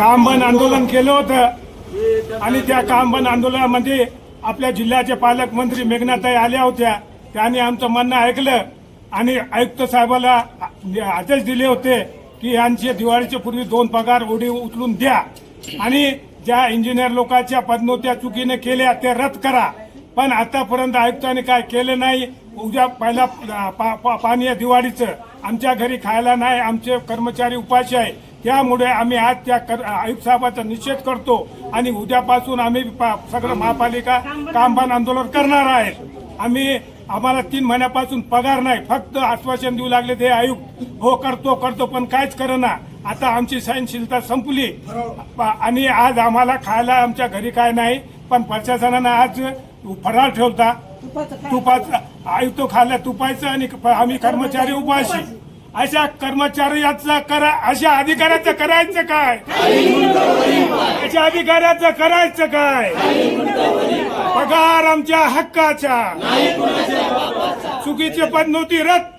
काम बंद आंदोलन केलं होतं. आणि त्या काम बंद आंदोलनामध्ये आपल्या जिल्ह्याचे पालकमंत्री मेघनाताई आल्या होत्या. त्यांनी आमचं म्हणणं ऐकलं. आणि आयुक्त साहेबाला आदेश दिले होते की यांचे दिवाळीच्या पूर्वी दोन पगार ओढी उचलून द्या. आणि ज्या इंजिनियर लोकांच्या पदनोत्या चुकीने केल्या ते रद्द करा. पण आतापर्यंत आयुक्तांनी काय केलं नाही? उद्या पहिला पा- पा- पाणी आहे दिवाळीचं. आमच्या घरी खायला नाही आमचे कर्मचारी उपाशी आहे. त्यामुळे आम्ही आज त्या कर- आयुक्त साहेबाचा निषेध करतो आणि उद्यापासून आम्ही सगळं महापालिका कामबान आंदोलन करणार आहे आम्ही आम्हाला तीन महिन्यापासून पगार नाही फक्त आश्वासन देऊ लागले ते आयुक्त. हो करतो करतो पण काहीच करना. आता आमची सहनशीलता संपली. आणि आज आम्हाला खायला आमच्या घरी काय नाही पण प्रशासनानं आज फराळ ठेवता. तुपाचं आयुक्त खाल्ल्या तुपायचं आणि आम्ही कर्मचारी उपाशी. अशा कर्मचाऱ्याचं करा अशा अधिकाऱ्याचं करायचं काय? अशा अधिकाऱ्याचं करायचं काय? पगार आमच्या हक्काचा. चुकीचे पद नव्हती रद्द.